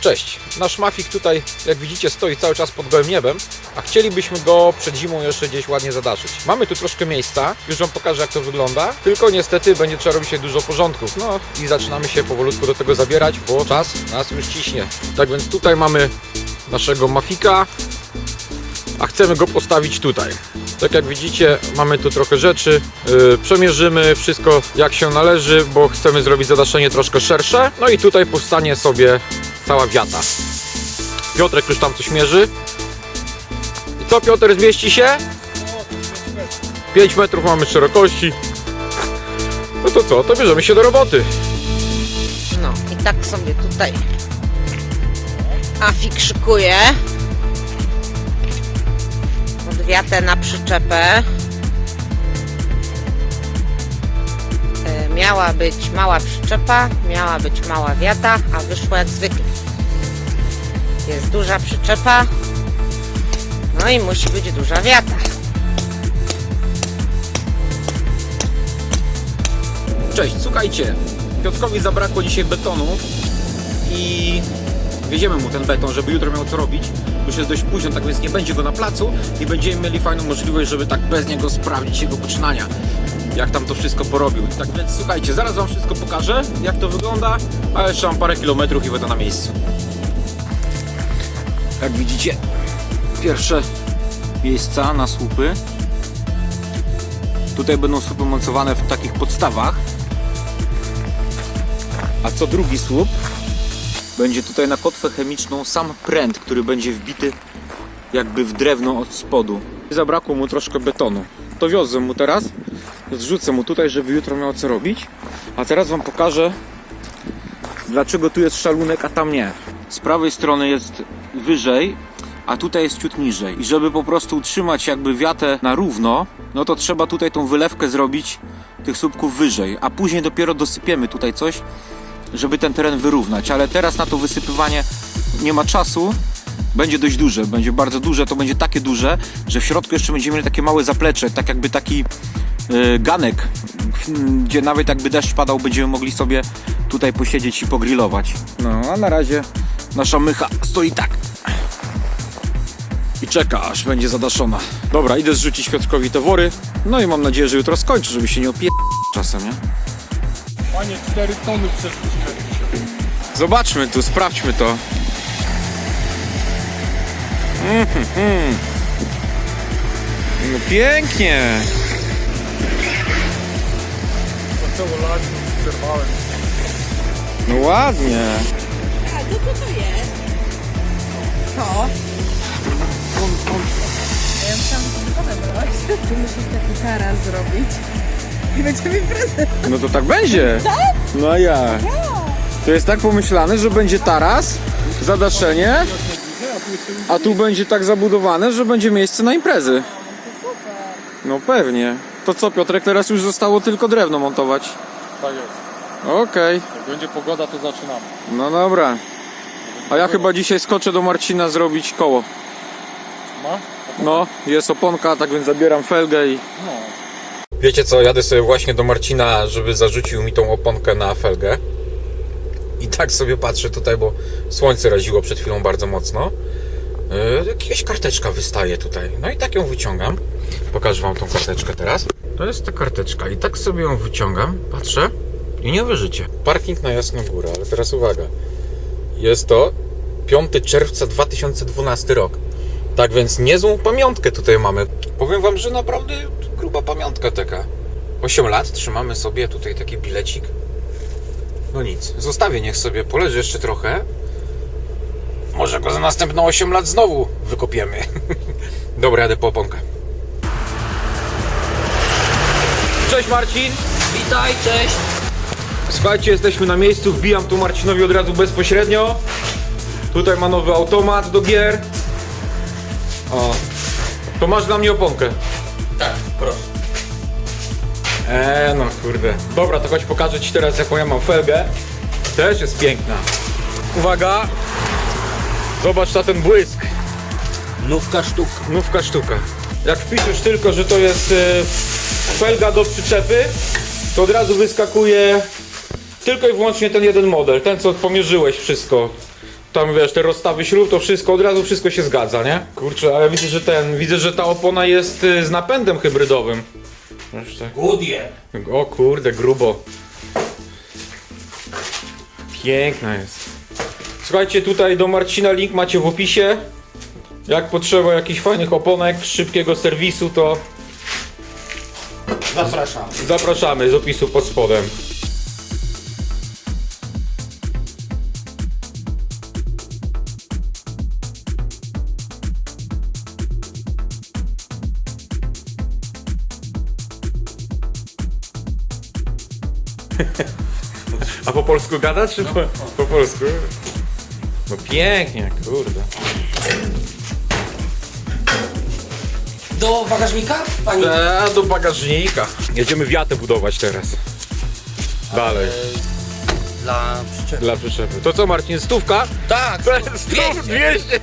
Cześć, nasz Mafik tutaj, jak widzicie, stoi cały czas pod gołym niebem, a chcielibyśmy go przed zimą jeszcze gdzieś ładnie zadaszyć. Mamy tu troszkę miejsca, już Wam pokażę jak to wygląda, tylko niestety będzie trzeba robić się dużo porządków. No i zaczynamy się powolutku do tego zabierać, bo czas nas już ciśnie. Tak więc tutaj mamy naszego Mafika, a chcemy go postawić tutaj. Tak jak widzicie, mamy tu trochę rzeczy, yy, przemierzymy wszystko jak się należy, bo chcemy zrobić zadaszenie troszkę szersze. No i tutaj powstanie sobie cała wiata. Piotrek już tam coś mierzy. I co Piotr, zmieści się? 5 metrów mamy szerokości. No to co, to bierzemy się do roboty. No i tak sobie tutaj Afik szykuje podwiatę na przyczepę. E, Miała być mała przyczepa, miała być mała wiata, a wyszło jak zwykle. Jest duża przyczepa, no i musi być duża wiata. Cześć, słuchajcie, Piotrkowi zabrakło dzisiaj betonu i wieziemy mu ten beton, żeby jutro miał co robić. Już jest dość późno, tak więc nie będzie go na placu i będziemy mieli fajną możliwość, żeby tak bez niego sprawdzić jego poczynania. Jak tam to wszystko porobił. Tak więc słuchajcie, zaraz wam wszystko pokażę, jak to wygląda, a jeszcze mam parę kilometrów i będę na miejscu. Jak widzicie, pierwsze miejsca na słupy. Tutaj będą słupy mocowane w takich podstawach. A co drugi słup będzie tutaj na kotwę chemiczną sam pręt, który będzie wbity jakby w drewno od spodu. Zabrakło mu troszkę betonu. To wiozę mu teraz, zrzucę mu tutaj, żeby jutro miał co robić. A teraz wam pokażę, dlaczego tu jest szalunek, a tam nie. Z prawej strony jest wyżej, a tutaj jest ciut niżej. I żeby po prostu utrzymać jakby wiatę na równo, no to trzeba tutaj tą wylewkę zrobić tych słupków wyżej, a później dopiero dosypiemy tutaj coś, żeby ten teren wyrównać. Ale teraz na to wysypywanie nie ma czasu. Będzie dość duże, będzie bardzo duże, to będzie takie duże, że w środku jeszcze będziemy mieli takie małe zaplecze, tak jakby taki yy, ganek, gdzie nawet jakby deszcz padał, będziemy mogli sobie tutaj posiedzieć i pogrillować. No, a na razie nasza mycha stoi tak i czeka, aż będzie zadaszona. Dobra, idę zrzucić Piotrkowi te wory, no i mam nadzieję, że jutro skończy, żeby się nie opie... czasem, nie? Panie, 4 tony przerzuciłem. Zobaczmy tu, sprawdźmy to. Mhm. No pięknie. Zaczęło lać, przerwałem. No ładnie. A, no co to jest? To? Ja musiałam to wybrać. Tu musisz taki taras zrobić. I będziemy prezent. No to tak będzie. No a ja. To jest tak pomyślane, że będzie taras, zadaszenie, a tu będzie tak zabudowane, że będzie miejsce na imprezy. No pewnie. To co Piotrek, teraz już zostało tylko drewno montować. Tak jest. Okej. Jak będzie pogoda, to zaczynamy. No dobra. A ja chyba dzisiaj skoczę do Marcina zrobić koło. Ma? No, jest oponka, tak więc zabieram felgę i... No. Wiecie co, jadę sobie właśnie do Marcina, żeby zarzucił mi tą oponkę na felgę. I tak sobie patrzę tutaj, bo słońce raziło przed chwilą bardzo mocno. Yy, jakaś karteczka wystaje tutaj. No i tak ją wyciągam. Pokażę wam tą karteczkę teraz. To jest ta karteczka i tak sobie ją wyciągam, patrzę i nie wierzycie. Parking na Jasną Górę, ale teraz uwaga. Jest to 5 czerwca 2012 rok. Tak więc niezłą pamiątkę tutaj mamy. Powiem wam, że naprawdę gruba pamiątka taka. 8 lat trzymamy sobie tutaj taki bilecik. No nic, zostawię, niech sobie poleży jeszcze trochę. Może go za następne 8 lat znowu wykopiemy. Dobra, jadę po oponkę. Cześć Marcin! Witaj, cześć. Słuchajcie, jesteśmy na miejscu, wbijam tu Marcinowi od razu bezpośrednio. Tutaj ma nowy automat do gier. O. To masz dla mnie oponkę. Tak, proszę. Eee, no kurde. Dobra, to chodź pokażę Ci teraz jaką ja mam felgę. Też jest piękna. Uwaga! Zobacz na ten błysk. Nówka sztuk. Nówka sztuka. Jak wpiszesz tylko, że to jest e, felga do przyczepy, to od razu wyskakuje tylko i wyłącznie ten jeden model, ten co pomierzyłeś wszystko. tam wiesz, te rozstawy śrub, to wszystko, od razu wszystko się zgadza, nie? Kurczę, ale widzę, że ten, widzę, że ta opona jest y, z napędem hybrydowym. Jeszcze. Goodyear. O kurde, grubo. Piękna jest. Słuchajcie, tutaj do Marcina link macie w opisie. Jak potrzeba jakichś fajnych oponek, szybkiego serwisu, to Zapraszam. zapraszamy z opisu pod spodem. A po polsku gada, czy po, po polsku? No pięknie, kurde. Do bagażnika? Pani? A do bagażnika. Jedziemy wiatę budować teraz. Dalej. Dla przyczepy. Dla przyczepy. To co Marcin, stówka? Tak, Stów 200.